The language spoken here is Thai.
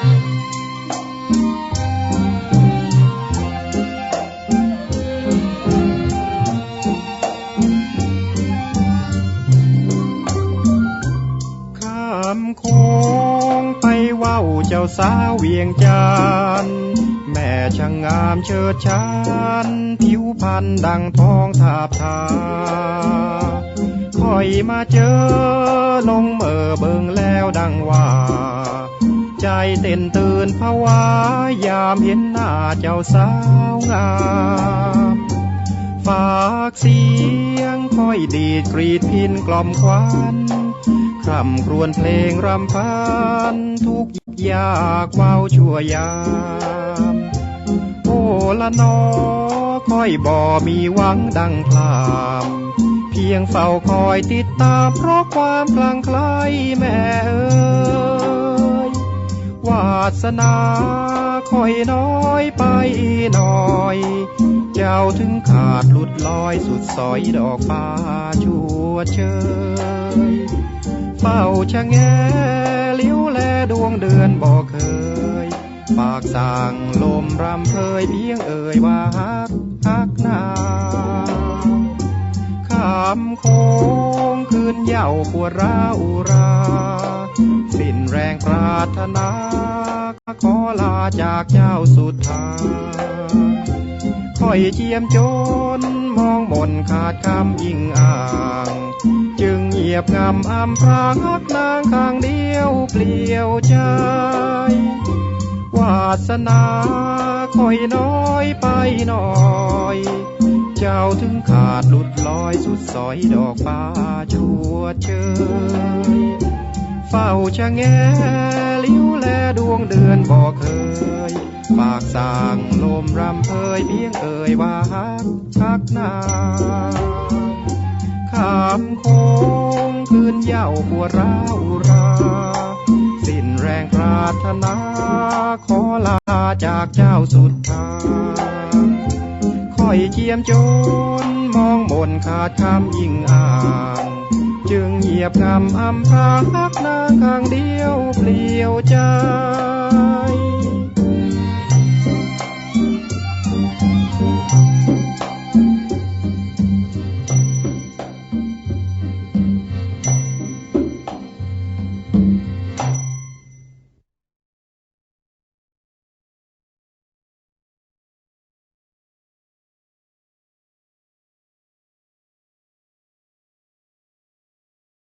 ข้ามโค้งไปเว้าเจ้าสาวเวียงจันแม่ช่างงามเชิดชันผิวพรรณดังทองทาบทาคอยมาเจอลงเมื่อเบิงแล้วดังว่า ใจเต้นตื่นภาวายามเห็นหน้าเจ้าสาวงาม ฝากเสียงค่อยดีดกรีดพินกล่อมควันคร่ำครวญเพลงรำพันทุกยากเว้าชั่วยาม โอละนอค่อยบ่มีหวังดังพลามเพียงเฝ้าคอยติดตามเพราะความคลั่งไคลแม่เอ๋ย วาสนาค่อยน้อยไปหน่อย เจ้าถึงขาดหลุดลอยสุดสอยดอกฟ้าชัวเชยเฝ้าชะแงเลี้ยวแลดวงเดือนบอกเคย ปากสั่งลมรำเพยเพียงเอ่ยว่าฮักฮักนาขามโค้งคืนเหย้าปวดร้าวอุรา ถนาขอลาจากเจ้าสุดทางคอยเจียมจนมองมนขาดคำยิ่งอ่าง จึงเหยียบงำอำพรางฮักนางข้างเดียวเปลี่ยวใจ วาสนาค่อยน้อยไปหน่อย เจ้าถึงขาดหลุดลอยสุดสอยดอกฟ้าชั่วเชย เฝ้าชะแงเลี้ยวแลดวงเดือนบอกเคย ปากสางลมรำเพยเพียงเอ่ยว่าฮักฮักนาขามโค้งคืนเย้าปวดร้าวรา สิ้นแรงปรารถนา ขอลาจากเจ้าสุดทางคอยเจียมจนมองมนขาดคำยิ่งอ่าง จึงเหยียบงำอำพาหักนางข้างเดียวเปลี่ยวใจ